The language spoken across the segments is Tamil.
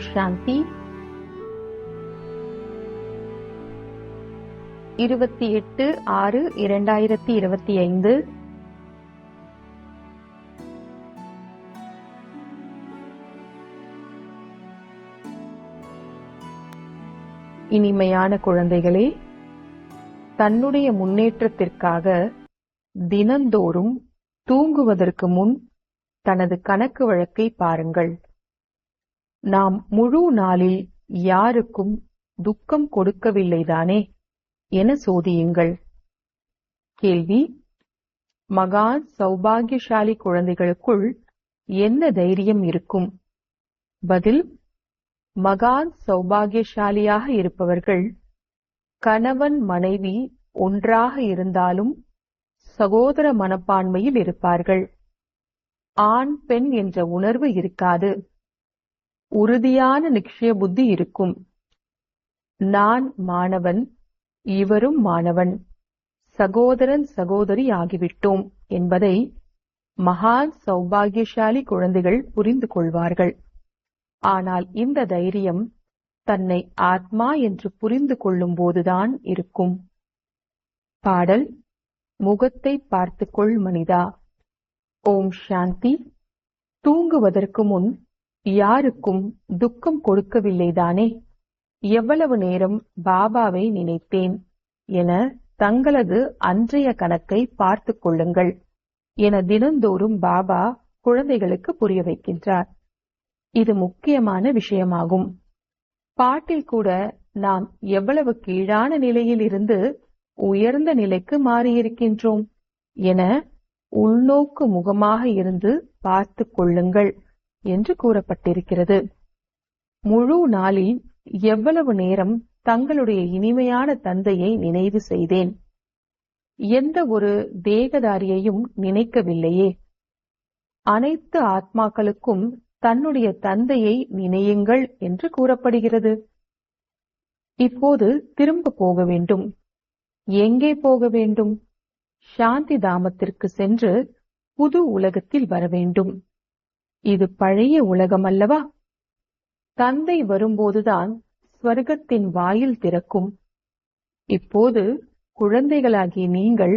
சாந்தி. இருபத்தி எட்டு ஆறு இரண்டாயிரத்தி இருபத்தி ஐந்து. இனிமையான குழந்தைகளே தன்னுடைய முன்னேற்றத்திற்காக தினந்தோறும் தூங்குவதற்கு முன் தனது கணக்கு வழக்கை பாருங்கள். நாம் முழு நாளில் யாருக்கும் துக்கம் கொடுக்கவில்லைதானே? என சோதியுங்கள். கேள்வி. மகான் சௌபாகியசாலி குழந்தைகளுக்குள் என்ன தைரியம் இருக்கும்? பதில். மகான் சௌபாகியசாலியாக இருப்பவர்கள் கணவன் மனைவி ஒன்றாக இருந்தாலும் சகோதர மனப்பான்மையில் இருப்பார்கள். ஆண் பெண் என்ற உணர்வு இருக்காது. உறுதியான நிச்சய புத்தி இருக்கும். நான் மாணவன் இவரும் மாணவன். சகோதரன் சகோதரி ஆகிவிட்டோம் என்பதை மகான் சௌபாகியசாலி குழந்தைகள் புரிந்து கொள்வார்கள். ஆனால் இந்த தைரியம் தன்னை ஆத்மா என்று புரிந்து கொள்ளும் போதுதான் இருக்கும். பாடல் முகத்தை பார்த்துக்கொள் மனிதா. ஓம் சாந்தி. தூங்குவதற்கு முன் யாருக்கும் துக்கம் கொடுக்கவில்லைதானே? எவ்வளவு நேரம் பாபாவை நினைத்தேன் என தங்களது அன்றைய கணக்கை பார்த்துக் கொள்ளுங்கள் என தினந்தோறும் பாபா குழந்தைகளுக்கு புரிய வைக்கின்றார். இது முக்கியமான விஷயமாகும். பாட்டில் கூட நாம் எவ்வளவு கீழான நிலையில் இருந்து உயர்ந்த நிலைக்கு மாறியிருக்கின்றோம் என உள்நோக்கு முகமாக இருந்து பார்த்து கொள்ளுங்கள். என்று கூறப்பட்டிருக்கிறது. முழு நாளில் எவ்வளவு நேரம் தங்களுடைய இனிமையான தந்தையை நினைவு செய்தேன். எந்த ஒரு தேகதாரியையும் நினைக்கவில்லையே. அனைத்து ஆத்மாக்களுக்கும் தன்னுடைய தந்தையை நினையுங்கள் என்று கூறப்படுகிறது. இப்போது திரும்ப போக வேண்டும். எங்கே போக வேண்டும்? சாந்தி தாமத்திற்கு சென்று புது உலகத்தில் வர வேண்டும். இது பழைய உலகம் அல்லவா தந்தை வரும்போதுதான் ஸ்வர்க்கத்தின் வாயில் திறக்கும். இப்போது குழந்தைகளாகிய நீங்கள்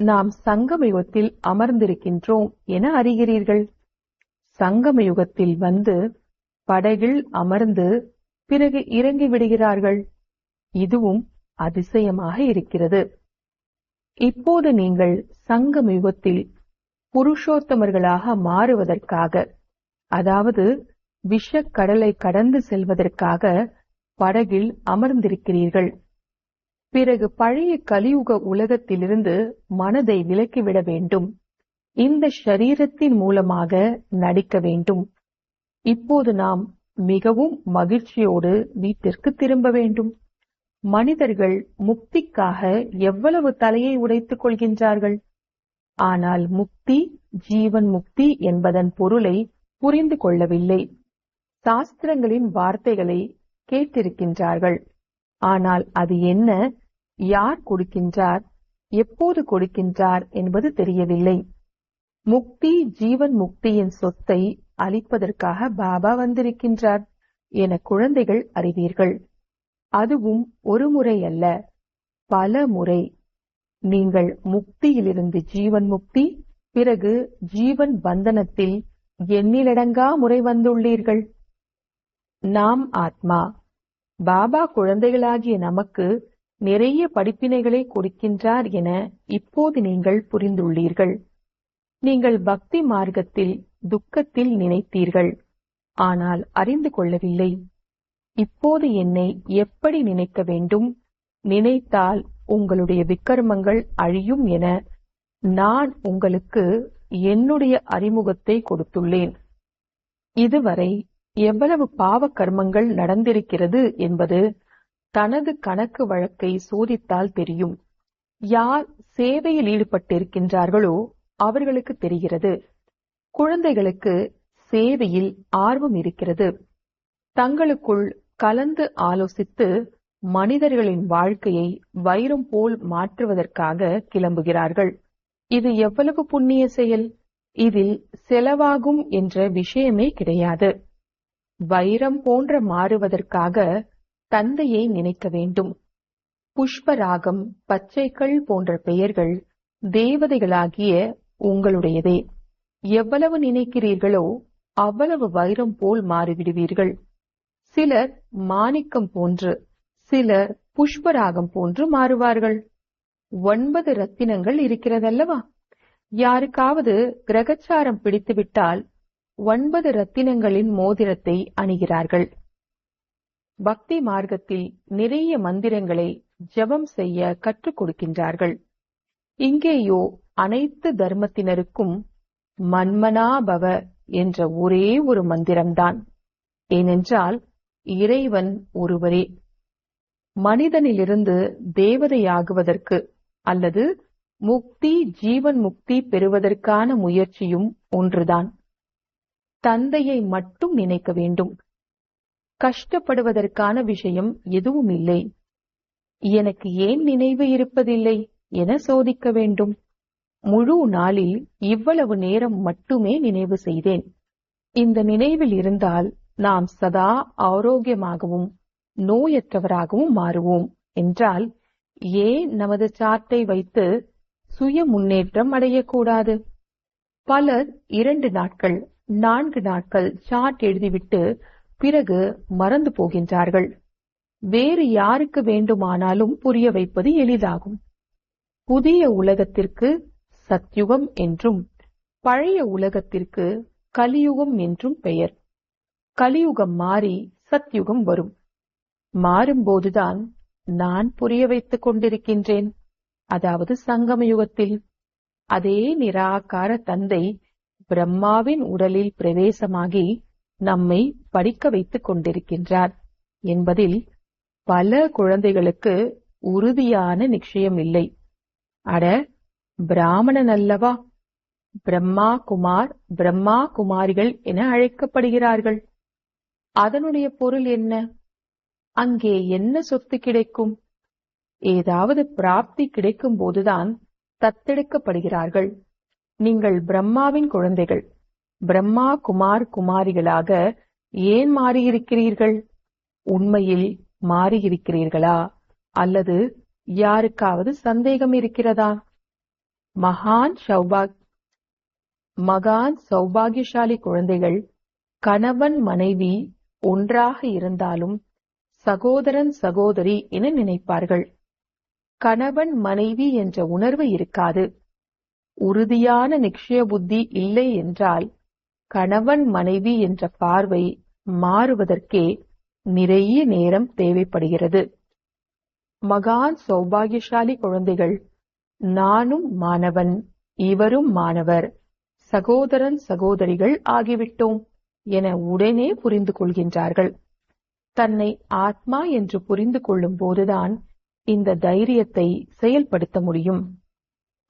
நாம் சங்கமயுகத்தில் அமர்ந்திருக்கின்றோம் என அறிகிறீர்கள். சங்கமயுகத்தில் வந்து படகில் அமர்ந்து பிறகு இறங்கி விடுகிறார்கள். இதுவும் அதிசயமாக இருக்கிறது. இப்போது நீங்கள் சங்கமயுகத்தில் புருஷோத்தமர்களாக மாறுவதற்காக அதாவது விஷக்கடலை கடந்து செல்வதற்காக படகில் அமர்ந்திருக்கிறீர்கள். பிறகு பழைய கலியுக உலகத்திலிருந்து மனதை விலக்கிவிட வேண்டும். இந்த ஷரீரத்தின் மூலமாக நடிக்க வேண்டும். இப்போது நாம் மிகவும் மகிழ்ச்சியோடு வீட்டிற்கு திரும்ப வேண்டும். மனிதர்கள் முக்திக்காக எவ்வளவு தலையை உடைத்துக் கொள்கின்றார்கள்? ஆனால் முக்தி ஜீவன் முக்தி என்பதன் பொருளை புரிந்து கொள்ளவில்லை. சாஸ்திரங்களின் வார்த்தைகளை கேட்டிருக்கின்றார்கள். ஆனால் அது என்ன? யார் கொடுக்கின்றார்? எப்போது கொடுக்கின்றார் என்பது தெரியவில்லை. முக்தி ஜீவன் முக்தியின் சொத்தை அளிப்பதற்காக பாபா வந்திருக்கின்றார் என குழந்தைகள் அறிவீர்கள். அதுவும் ஒரு முறை அல்ல பல முறை. நீங்கள் முக்தியிலிருந்து ஜீவன் முக்தி பிறகு ஜீவன் பந்தனத்தில் எண்ணிலடங்கா முறை வந்துள்ளீர்கள் நாம் ஆத்மா பாபா குழந்தைகளாகிய நமக்கு நிறைய படிப்பினைகளை கொடுக்கின்றார் என இப்போது நீங்கள் புரிந்துள்ளீர்கள். நீங்கள் பக்தி மார்க்கத்தில் துக்கத்தில் நினைத்தீர்கள். ஆனால் அறிந்து கொள்ளவில்லை. இப்போது என்னை எப்படி நினைக்க வேண்டும்? நினைத்தால் உங்களுடைய விக்கர்மங்கள் அழியும் என நான் உங்களுக்கு என்னுடைய அறிமுகத்தை கொடுத்துள்ளேன். இதுவரை எவ்வளவு பாவ கர்மங்கள் நடந்திருக்கிறது என்பது தனது கணக்கு வழக்கை சோதித்தால் தெரியும். யார் சேவையில் ஈடுபட்டிருக்கின்றார்களோ அவர்களுக்கு தெரிகிறது. குழந்தைகளுக்கு சேவையில் ஆர்வம் இருக்கிறது. தங்களுக்குள் கலந்து ஆலோசித்து மனிதர்களின் வாழ்க்கையை வைரம் போல் மாற்றுவதற்காக கிளம்புகிறார்கள். இது எவ்வளவு புண்ணிய செயல்? இதில் செலவாகும் என்ற விஷயமே கிடையாது. வைரம் போன்ற மாறுவதற்காக தந்தையை நினைக்க வேண்டும். புஷ்பராகம் பச்சைகள் போன்ற பெயர்கள் தேவதைகளாகிய உங்களுடையதே. எவ்வளவு நினைக்கிறீர்களோ அவ்வளவு வைரம் போல் மாறிவிடுவீர்கள். சிலர் மாணிக்கம் போன்று சிலர் புஷ்பராகம் போன்று மாறுவார்கள். ஒன்பது ரத்தினங்கள் இருக்கிறதல்லவா? யாருக்காவது கிரகச்சாரம் பிடித்துவிட்டால் ஒன்பது ரத்தினங்களின் மோதிரத்தை அணிகிறார்கள். பக்தி மார்க்கத்தில் நிறைய மந்திரங்களை ஜெபம் செய்ய கற்றுக் கொடுக்கின்றார்கள். இங்கேயோ அனைத்து தர்மத்தினருக்கும் மன்மனாபவ என்ற ஒரே ஒரு மந்திரம்தான். ஏனென்றால் இறைவன் ஒருவரே. மனிதனிலிருந்து தேவதையாகுவதற்கு அல்லது முக்தி ஜீவன் முக்தி பெறுவதற்கான முயற்சியும் ஒன்றுதான். தந்தையை மட்டும் நினைக்க வேண்டும். கஷ்டப்படுவதற்கான விஷயம் எதுவும் இல்லை. எனக்கு ஏன் நினைவு இருப்பதில்லை என சோதிக்க வேண்டும். முழு நாளில் இவ்வளவு நேரம் மட்டுமே நினைவு செய்தேன். இந்த நினைவில் இருந்தால் நாம் சதா ஆரோக்கியமாகவும் நோயற்றவராகவும் மாறுவோம் என்றால் ஏன் நமது சார்ட்டை வைத்து சுய முன்னேற்றம் அடையக்கூடாது. பலர் இரண்டு நாட்கள் நான்கு நாட்கள் சார்ட் எழுதிவிட்டு பிறகு மறந்து போகின்றார்கள். வேறு யாருக்கு வேண்டுமானாலும் புரிய வைப்பது எளிதாகும். புதிய உலகத்திற்கு சத்யுகம் என்றும் பழைய உலகத்திற்கு கலியுகம் என்றும் பெயர். கலியுகம் மாறி சத்யுகம் வரும். மாறும்போதுதான் நான் புரிய வைத்துக் கொண்டிருக்கின்றேன். அதாவது சங்கம யுகத்தில் அதே நிராகார தந்தை பிரம்மாவின் உடலில் பிரவேசமாகி நம்மை படிக்க வைத்துக் கொண்டிருக்கின்றார் என்பதில் பல குழந்தைகளுக்கு உறுதியான நிச்சயம் இல்லை. அட பிராமணன் அல்லவா பிரம்மா குமார் பிரம்மா குமாரிகள் என அழைக்கப்படுகிறார்கள். அதனுடைய பொருள் என்ன? அங்கே என்ன சொத்து கிடைக்கும்? ஏதாவது பிராப்தி கிடைக்கும் போதுதான் தத்தெடுக்கப்படுகிறார்கள். நீங்கள் பிரம்மாவின் குழந்தைகள் பிரம்மா குமார் குமாரிகளாக ஏன் மாறியிருக்கிறீர்கள்? உண்மையில் மாறியிருக்கிறீர்களா? அல்லது யாருக்காவது சந்தேகம் இருக்கிறதா? மகான் சௌபாக் மகான் சௌபாகியசாலி குழந்தைகள் கணவன் மனைவி ஒன்றாக இருந்தாலும் சகோதரன் சகோதரி என நினைப்பார்கள். கணவன் மனைவி என்ற உணர்வு இருக்காது. உறுதியான நிச்சய புத்தி இல்லை என்றால் கணவன் மனைவி என்ற பார்வை மாறுவதற்கே நிறைய நேரம் தேவைப்படுகிறது. மகான் சௌபாகியசாலி குழந்தைகள் நானும் மாணவன் இவரும் மாணவர் சகோதரன் சகோதரிகள் ஆகிவிட்டோம் என உடனே புரிந்து கொள்கின்றார்கள். தன்னை ஆத்மா என்று புரிந்து கொள்ளும் போதுதான் இந்த தைரியத்தை செயல்படுத்த முடியும்.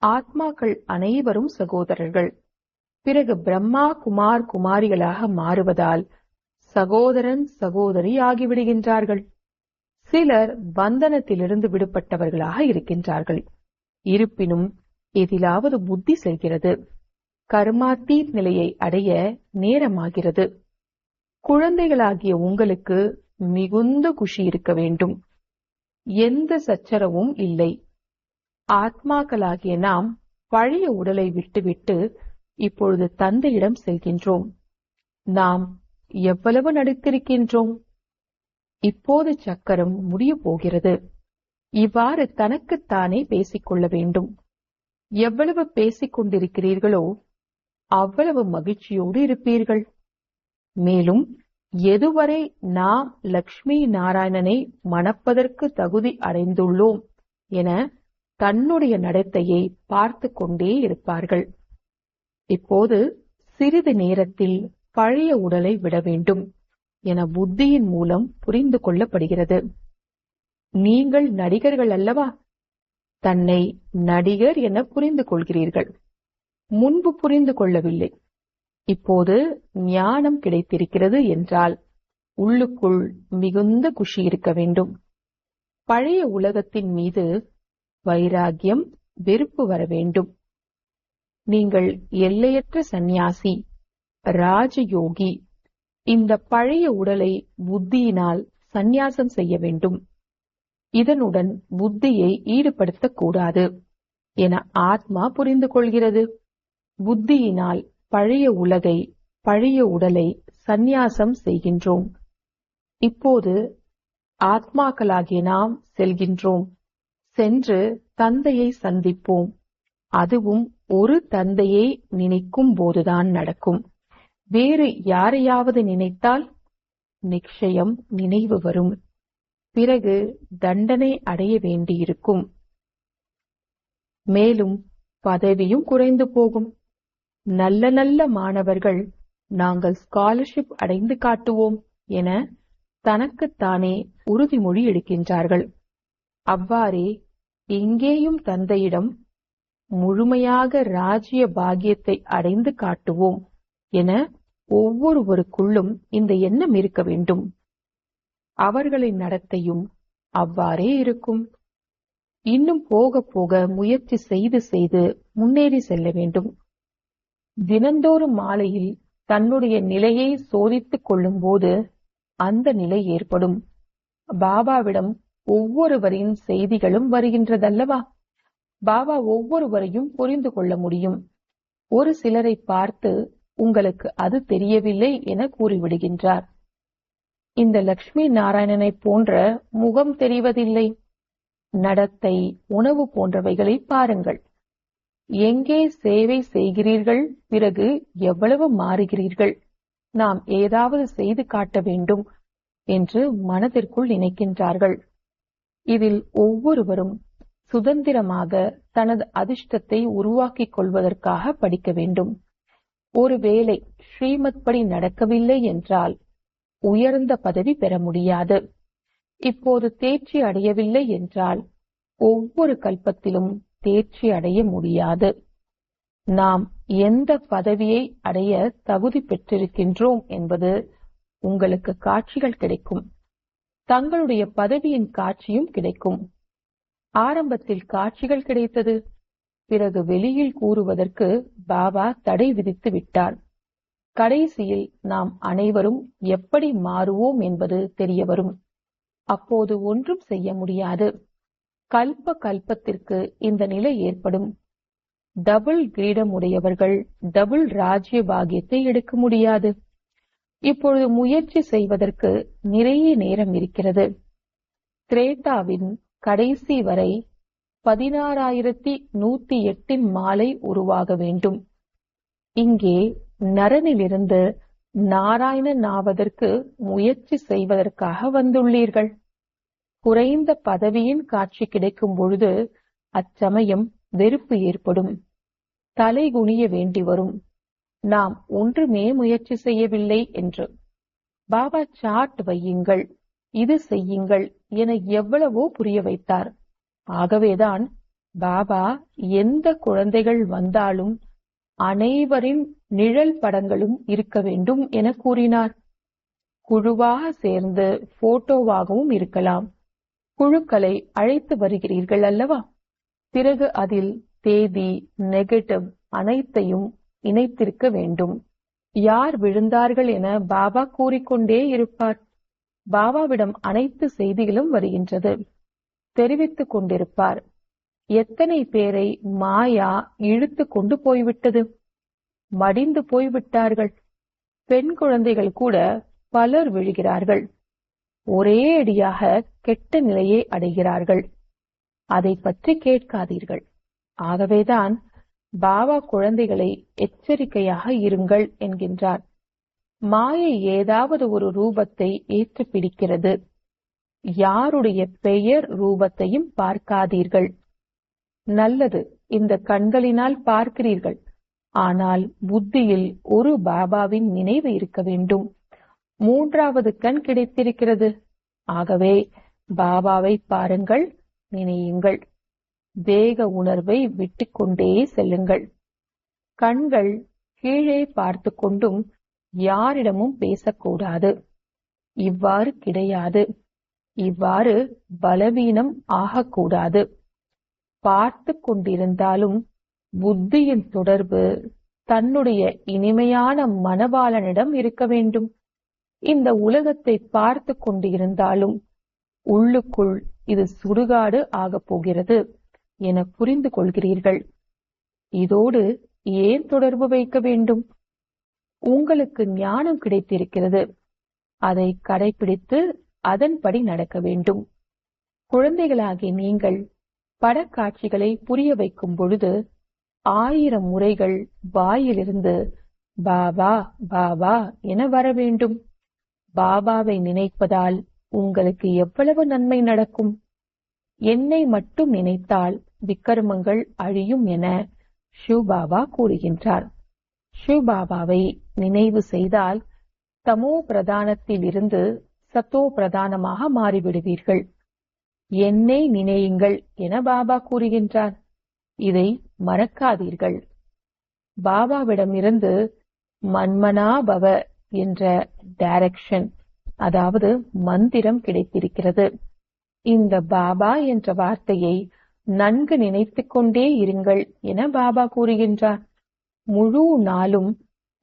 ஆத்மாக்கள் அனைவரும் சகோதரர்கள். பிறகு பிரம்மா குமார் குமாரிகளாக மாறுவதால் சகோதரன் சகோதரி ஆகிவிடுகின்றார்கள். சிலர் பந்தனத்திலிருந்து விடுபட்டவர்களாக இருக்கின்றார்கள். இருப்பினும் எதிலாவது புத்தி செல்கிறது. கர்மாத்தீத் நிலையை அடைய நேரமாகிறது. குழந்தைகளாகிய உங்களுக்கு மிகுந்த குஷி இருக்க வேண்டும். எந்த சச்சரவும் இல்லை. ஆத்மாக்களாகிய நாம் பழைய உடலை விட்டுவிட்டு இப்பொழுது தந்தையிடம் செல்கின்றோம். நாம் எவ்வளவு நடித்திருக்கின்றோம்? இப்போது சக்கரம் முடிய போகிறது. இவ்வாறு தனக்குத்தானே பேசிக்கொள்ள வேண்டும். எவ்வளவு பேசிக் கொண்டிருக்கிறீர்களோ அவ்வளவு மகிழ்ச்சியோடு இருப்பீர்கள். மேலும் எதுவரை நாம் லக்ஷ்மி நாராயணனை மணப்பதற்கு தகுதி அடைந்துள்ளோம் என தன்னுடைய நடத்தையை பார்த்து கொண்டே இருப்பார்கள். இப்போது சிறிது நேரத்தில் பழைய உடலை விட வேண்டும் என புத்தியின் மூலம் புரிந்து கொள்ளப்படுகிறது. நீங்கள் நடிகர்கள் அல்லவா? தன்னை நடிகர் என புரிந்து கொள்கிறீர்கள். முன்பு புரிந்து கொள்ளவில்லை. இப்போது ஞானம் கிடைத்திருக்கிறது என்றால் உள்ளுக்குள் மிகுந்த குஷி இருக்க வேண்டும். பழைய உலகத்தின் மீது வைராகியம் வெறுப்பு வர வேண்டும். நீங்கள் எல்லையற்ற சந்நியாசி ராஜயோகி இந்த பழைய உடலை புத்தியினால் சந்நியாசம் செய்ய வேண்டும். இதனுடன் புத்தியை ஈடுபடுத்தக்கூடாது என ஆத்மா புரிந்து கொள்கிறது. புத்தியினால் பழைய உலகை பழைய உடலை சந்நியாசம் செய்கின்றோம். இப்போது ஆத்மாக்களாகிய நாம் செல்கின்றோம். சென்று தந்தையை சந்திப்போம். அதுவும் ஒரு தந்தையை நினைக்கும் போதுதான் நடக்கும். வேறு யாரையாவது நினைத்தால் நிச்சயம் நினைவு வரும். பிறகு தண்டனை அடைய வேண்டியிருக்கும். மேலும் பதவியும் குறைந்து போகும். நல்ல நல்ல மாணவர்கள் நாங்கள் ஸ்காலர்ஷிப் அடைந்து காட்டுவோம் என தனக்குத்தானே உறுதிமொழி எடுக்கின்றார்கள். அவ்வாறே இங்கேயும் தந்தையிடம் முழுமையாக ராஜ்ய பாக்கியத்தை அடைந்து காட்டுவோம் என ஒவ்வொருவருக்குள்ளும் இந்த எண்ணம் இருக்க வேண்டும். அவர்களின் நடத்தையும் அவ்வாறே இருக்கும். இன்னும் போக போக முயற்சி செய்து செய்து முன்னேறி செல்ல வேண்டும். தினந்தோறும் மாலையில் தன்னுடைய நிலையை சோதித்துக் கொள்ளும் போது அந்த நிலை ஏற்படும். பாபாவிடம் ஒவ்வொருவரின் செய்திகளும் வருகின்றதல்லவா? பாபா ஒவ்வொருவரையும் புரிந்து கொள்ள முடியும். ஒரு சிலரை பார்த்து உங்களுக்கு அது தெரியவில்லை என கூறிவிடுகின்றார். இந்த லட்சுமி நாராயணனை போன்ற முகம் தெரிவதில்லை. நடத்தை உணவு போன்றவைகளை பாருங்கள். எங்கே சேவை செய்கிறீர்கள்? பிறகு எவ்வளவு மாறுகிறீர்கள்? நாம் ஏதாவது செய்து காட்ட வேண்டும் என்று மனதிற்குள் நினைக்கின்றார்கள். இதில் ஒவ்வொருவரும் சுதந்திரமாக தனது அதிர்ஷ்டத்தை உருவாக்கிக் கொள்வதற்காக படிக்க வேண்டும். ஒருவேளை ஸ்ரீமத் படி நடக்கவில்லை என்றால் உயர்ந்த பதவி பெற முடியாது. இப்போது தேர்ச்சி அடையவில்லை என்றால் ஒவ்வொரு கல்பத்திலும் தேர்ச்சி அடைய முடியாது. நாம் எந்த பதவியை அடைய தகுதி பெற்றிருக்கின்றோம் என்பது உங்களுக்கு காட்சிகள் கிடைக்கும். தங்களுடைய பதவியின் காட்சியும் கிடைக்கும். ஆரம்பத்தில் காட்சிகள் கிடைத்தது. பிறகு வெளியில் கூறுவதற்கு பாபா தடை விதித்து விட்டார். கடைசியில் நாம் அனைவரும் எப்படி மாறுவோம் என்பது தெரிய வரும். அப்போது ஒன்றும் செய்ய முடியாது. கல்ப கல்பத்திற்கு இந்த நிலை ஏற்படும். டபுள் கிரீடம் உடையவர்கள் டபுள் ராஜ்ய பாகியத்தை எடுக்க முடியாது. இப்பொழுது முயற்சி செய்வதற்கு நிறைய நேரம் இருக்கிறது. திரேட்டாவின் கடைசி வரை பதினாறாயிரத்தி நூத்தி எட்டின் மாலை உருவாக வேண்டும். இங்கே நரனிலிருந்து நாராயணன் ஆவதற்கு முயற்சி செய்வதற்காக வந்துள்ளீர்கள். குறைந்த பதவியின் காட்சி கிடைக்கும் பொழுது அச்சமயம் வெறுப்பு ஏற்படும். தலைகுனிய வேண்டி வரும். நாம் ஒன்றுமே முயற்சி செய்யவில்லை என்று. பாபா சாட் வையுங்கள் இது செய்யுங்கள் என எவ்வளவோ புரிய வைத்தார். ஆகவேதான் பாபா எந்த குழந்தைகள் வந்தாலும் அனைவரின் நிழல் படங்களும் இருக்க வேண்டும் என கூறினார். குழுவாக சேர்ந்து போட்டோவாகவும் இருக்கலாம். குழுக்களை அழைத்து வருகிறீர்கள் அல்லவா? பிறகு அதில் தேதி நெகட்டிவ் அனைத்தையும் இணைத்திருக்க வேண்டும். யார் விழுந்தார்கள் என பாபா கூறிக்கொண்டே இருப்பார். பாபாவிடம் அனைத்து செய்திகளும் வருகின்றது. தெரிவித்துக் கொண்டிருப்பார். எத்தனை பேரை மாயா இழுத்து கொண்டு போய்விட்டது? மடிந்து போய்விட்டார்கள். பெண் குழந்தைகள் கூட பலர் விழுகிறார்கள். ஒரே அடியாக கெட்ட நிலையை அடைகிறார்கள். அதை பற்றி கேட்காதீர்கள். ஆகவேதான் பாபா குழந்தைகளை எச்சரிக்கையாக இருங்கள் என்கின்றார். மாயை ஏதாவது ஒரு ரூபத்தை ஏற்று பிடிக்கிறது யாருடைய பெயர் ரூபத்தையும் பார்க்காதீர்கள். நல்லது இந்த கண்களினால் பார்க்கிறீர்கள். ஆனால் புத்தியில் ஒரு பாபாவின் நினைவு இருக்க வேண்டும். மூன்றாவது கண் கிடைத்திருக்கிறது. ஆகவே பாபாவை பாருங்கள் நினையுங்கள். வேக உணர்வை விட்டுக்கொண்டே செல்லுங்கள். கண்கள் கீழே பார்த்து கொண்டும் யாரிடமும் பேசக்கூடாது. இவ்வாறு கிடையாது. இவ்வாறு பலவீனம் ஆகக்கூடாது. பார்த்து கொண்டிருந்தாலும் புத்தியின் தொடர்பு தன்னுடைய இனிமையான மனபாலனிடம் இருக்க வேண்டும். இந்த உலகத்தை பார்த்து கொண்டிருந்தாலும் உள்ளுக்குள் இது சுடுகாடு ஆகப் போகிறது என புரிந்து கொள்கிறீர்கள். இதோடு ஏன் தொடர்பு வைக்க வேண்டும்? உங்களுக்கு ஞானம் கிடைத்திருக்கிறது. அதை கடைபிடித்து அதன்படி நடக்க வேண்டும். குழந்தைகளாகிய நீங்கள் படக்காட்சிகளை புரிய வைக்கும் பொழுது ஆயிரம் முறைகள் வாயிலிருந்து பாபா பாபா என வர வேண்டும். பாபாவை நினைப்பதால் உங்களுக்கு எவ்வளவு நன்மை நடக்கும்? என்னை மட்டும் நினைத்தால் விக்கிரமங்கள் அழியும் என சிவபாபா கூறுகின்றார். சிவபாபாவை நினைவு செய்தால் தமோ பிரதானத்தில் இருந்து சத்தோ பிரதானமாக மாறிவிடுவீர்கள். என்னை நினையுங்கள் என பாபா கூறுகின்றார். இதை மறக்காதீர்கள். பாபாவிடமிருந்து மன்மனாபவ என்ற டைரக்ஷன் அதாவது மந்திரம் கிடைத்திருக்கிறது. இந்த பாபா என்ற வார்த்தையை நன்கு நினைத்துக் கொண்டே இருங்கள் என பாபா கூறுகின்றார். முழு நாளும்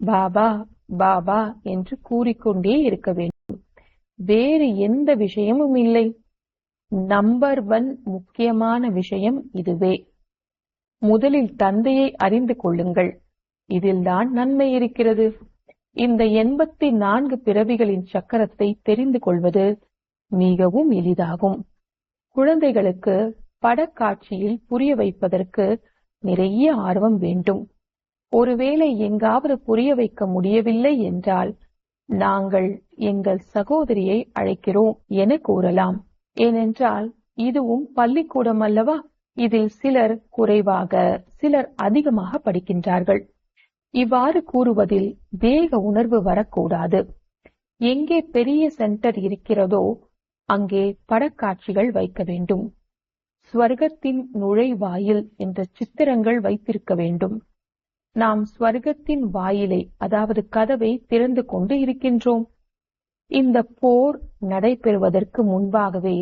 பாபா பாபா என்று கூறிக்கொண்டே இருக்க வேண்டும். வேறு எந்த விஷயமும் இல்லை. நம்பர் ஒன் முக்கியமான விஷயம் இதுவே. முதலில் தந்தையை அறிந்து கொள்ளுங்கள். இதில்தான் நன்மை இருக்கிறது. இந்த எண்பத்தி நான்கு பிறவிகளின் சக்கரத்தை தெரிந்து கொள்வது மிகவும் எளிதாகும். குழந்தைகளுக்கு படக்காட்சியில் புரிய வைப்பதற்கு நிறைய ஆர்வம் வேண்டும். ஒருவேளை எங்காவது புரிய வைக்க முடியவில்லை என்றால் நாங்கள் எங்கள் சகோதரியை அழைக்கிறோம் என கூறலாம். ஏனென்றால் இதுவும் பள்ளிக்கூடம் அல்லவா? இதில் சிலர் குறைவாக சிலர் அதிகமாக படிக்கின்றார்கள். இவ்வாறு கூறுவதில் தேக உணர்வு வரக்கூடாது. எங்கே பெரிய சென்டர் இருக்கிறதோ அங்கே படக்காட்சிகள் வைக்க வேண்டும். ஸ்வர்க்கத்தின் நுழைவாயில் என்ற சித்திரங்கள் வைத்திருக்க வேண்டும். நாம் ஸ்வர்க்கத்தின் வாயிலை அதாவது கதவை திறந்து கொண்டு இருக்கின்றோம். இந்த போர் நடைபெறுவதற்கு முன்பாகவே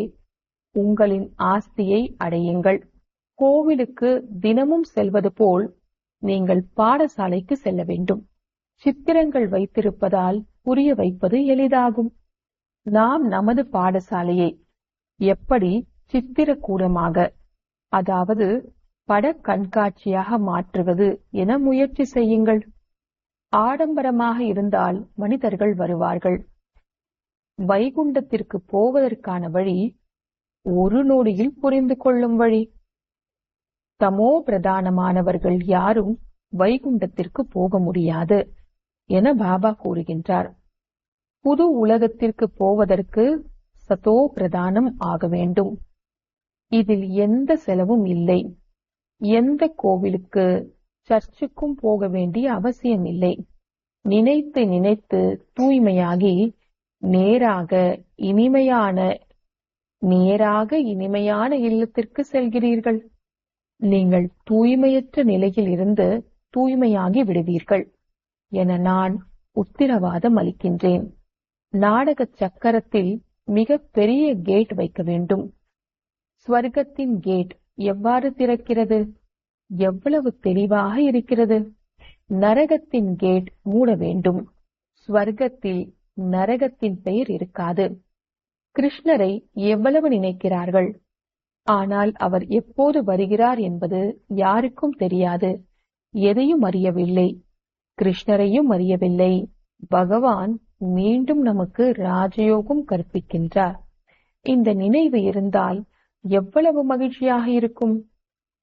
உங்களின் ஆஸ்தியை அடையுங்கள். கோவிலுக்கு தினமும் செல்வது போல் நீங்கள் பாடசாலைக்கு செல்ல வேண்டும். சித்திரங்கள் வைத்திருப்பதால் புரிய வைப்பது எளிதாகும். நாம் நமது பாடசாலையை எப்படி சித்திரக்கூடமாக அதாவது பட கண்காட்சியாக மாற்றுவது என முயற்சி செய்யுங்கள். ஆடம்பரமாக இருந்தால் மனிதர்கள் வருவார்கள். வைகுண்டத்திற்கு போவதற்கான வழி ஒரு நொடியில் புரிந்து கொள்ளும் வழி. தமோ பிரதானமானவர்கள் யாரும் வைகுண்டத்திற்கு போக முடியாது என பாபா கூறுகின்றார். புது உலகத்திற்கு போவதற்கு சதோ பிரதானம் ஆக வேண்டும். இதில் எந்த செலவும் இல்லை. எந்த கோவிலுக்கு சர்ச்சுக்கும் போக வேண்டிய அவசியம் இல்லை. நினைத்து நினைத்து தூய்மையாகி நேராக இனிமையான நேராக இனிமையான இல்லத்திற்கு செல்கிறீர்கள். நீங்கள் தூய்மையற்ற நிலையில் இருந்து தூய்மையாகி விடுவீர்கள் என நான் உத்திரவாதம் அளிக்கின்றேன். நாடக சக்கரத்தில் மிக பெரிய கேட் வைக்க வேண்டும். ஸ்வர்க்கத்தின் கேட் எவ்வாறு திறக்கிறது? எவ்வளவு தெளிவாக இருக்கிறது? நரகத்தின் கேட் மூட வேண்டும். ஸ்வர்க்கத்தில் நரகத்தின் பெயர் இருக்காது. கிருஷ்ணரை எவ்வளவு நினைக்கிறார்கள்? ஆனால் அவர் எப்போது வருகிறார் என்பது யாருக்கும் தெரியாது. எதையும் அறியவில்லை. கிருஷ்ணரையும் அறியவில்லை. பகவான் மீண்டும் நமக்கு ராஜயோகம் கற்பிக்கின்றார். இந்த நினைவு இருந்தால் எவ்வளவு மகிழ்ச்சியாக இருக்கும்?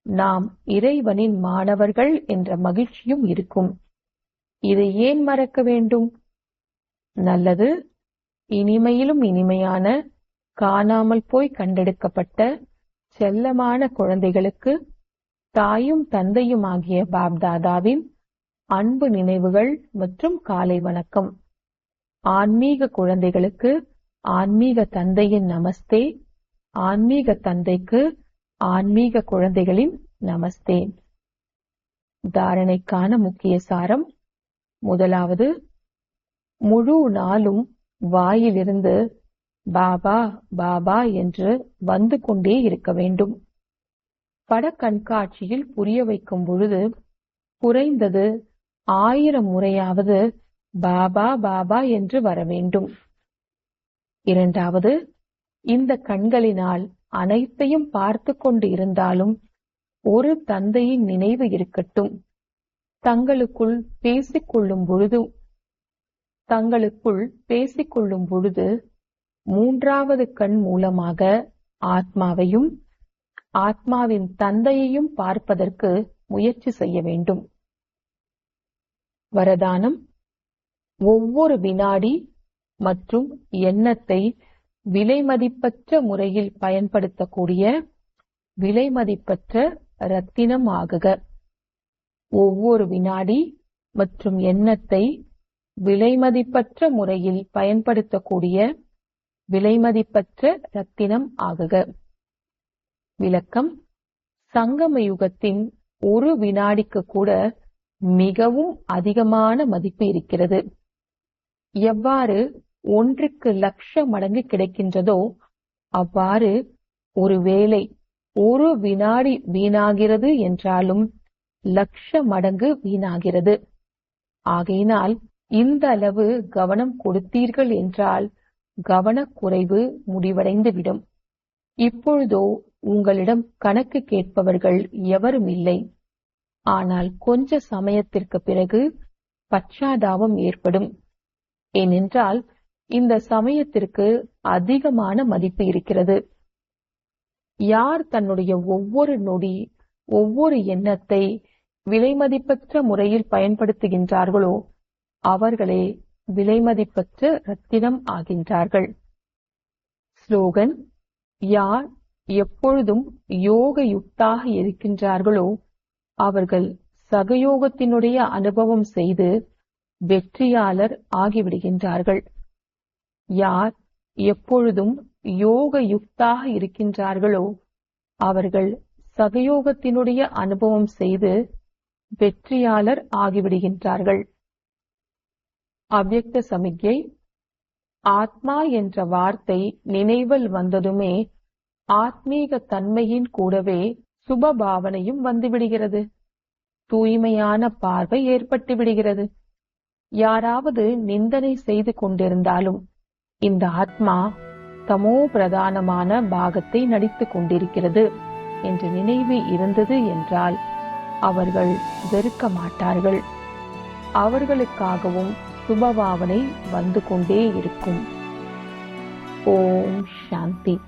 நாம் இறைவனின் மாணவர்கள் என்ற மகிழ்ச்சியும் இருக்கும். இதை ஏன் மறக்க வேண்டும்? நல்லது. இனிமையிலும் இனிமையான காணாமல் போய் கண்டெடுக்கப்பட்ட செல்லமான குழந்தைகளுக்கு தாயும் தந்தையும் ஆகிய பாப்தாதாவின் அன்பு நினைவுகள் மற்றும் காலை வணக்கம். ஆன்மீக குழந்தைகளுக்கு ஆன்மீக தந்தையின் நமஸ்தே. ஆன்மீக தந்தைக்கு ஆன்மீக குழந்தைகளின் நமஸ்தே. தாரணைக்கான முக்கிய சாரம் முதலாவது முழு நாளும் வாயிலிருந்து பாபா பாபா என்று வந்து கொண்டே இருக்க வேண்டும். பட கண்காட்சியில் புரிய வைக்கும் பொழுது குறைந்தது ஆயிரம் முறையாவது பாபா பாபா என்று வர வேண்டும். இரண்டாவது இந்த கண்களினால் அனைத்தையும் பார்த்து கொண்டு இருந்தாலும் ஒரு தந்தையின் நினைவு இருக்கட்டும். தங்களுக்குள் பேசிக்கொள்ளும் பொழுது தங்களுக்குள் பேசிக்கொள்ளும் பொழுது மூன்றாவது கண் மூலமாக ஆத்மாவையும் ஆத்மாவின் தந்தையையும் பார்ப்பதற்கு முயற்சி செய்ய வேண்டும். வரதானம் ஒவ்வொரு வினாடி மற்றும் எண்ணத்தை விலைமதிப்பற்ற முறையில் பயன்படுத்தக்கூடிய விலைமதிப்பற்ற ரத்தினம் ஆகுக. ஒவ்வொரு வினாடி மற்றும் எண்ணத்தை விலைமதிப்பற்ற முறையில் பயன்படுத்தக்கூடிய விலைமதிப்பற்ற ரத்தினம் ஆகுக. விளக்கம். சங்கம யுகத்தின் ஒரு வினாடிக்கு கூட மிகவும் அதிகமான மதிப்பு இருக்கிறது. எவ்வாறு ஒன்றுக்கு லட்ச மடங்கு கிடைக்கின்றதோ அவ்வாறு ஒருவேளை ஒரு வினாடி வீணாகிறது என்றாலும் லட்ச மடங்கு வீணாகிறது. ஆகையினால் இந்த அளவு கவனம் கொடுத்தீர்கள் என்றால் கவனக்குறைவு முடிவடைந்துவிடும். இப்பொழுதோ உங்களிடம் கணக்கு கேட்பவர்கள் எவரும் இல்லை. ஆனால் கொஞ்ச சமயத்திற்கு பிறகு பச்சாதாபம் ஏற்படும். ஏனென்றால் இந்த சமயத்திற்கு அதிகமான மதிப்பு இருக்கிறது. யார் தன்னுடைய ஒவ்வொரு நொடி ஒவ்வொரு எண்ணத்தை விலைமதிப்பற்ற முறையில் பயன்படுத்துகின்றார்களோ அவர்களே விலைமதிப்பற்ற ரத்தினம் ஆகின்றார்கள். ஸ்லோகன் யார் எப்பொழுதும் யோக யுக்தாக இருக்கின்றார்களோ அவர்கள் சகயோகத்தினுடைய அனுபவம் செய்து வெற்றியாளர் ஆகிவிடுகின்றார்கள். யார் எப்பொழுதும் யோக யுக்தாக இருக்கின்றார்களோ அவர்கள் சகயோகத்தினுடைய அனுபவம் செய்து வெற்றியாளர் ஆகிவிடுகின்றார்கள். அவ்யக்த சமிக்ஞை. ஆத்மா என்ற வார்த்தை நினைவில் வந்ததுமே ஆத்மீக தன்மையின் கூடவே சுப பாவனையும் வந்துவிடுகிறது. தூய்மையான பார்வை ஏற்பட்டு விடுகிறது. யாராவது நிந்தனை செய்து கொண்டிருந்தாலும் இந்த ஆத்மா தமோ பிரதானமான பாகத்தை நடித்துக் கொண்டிருக்கிறது என்ற நினைவு இருந்தது என்றால் அவர்கள் வெறுக்க மாட்டார்கள். அவர்களுக்காகவும் சுபபாவனை வந்து கொண்டே இருக்கும். ஓம் சாந்தி.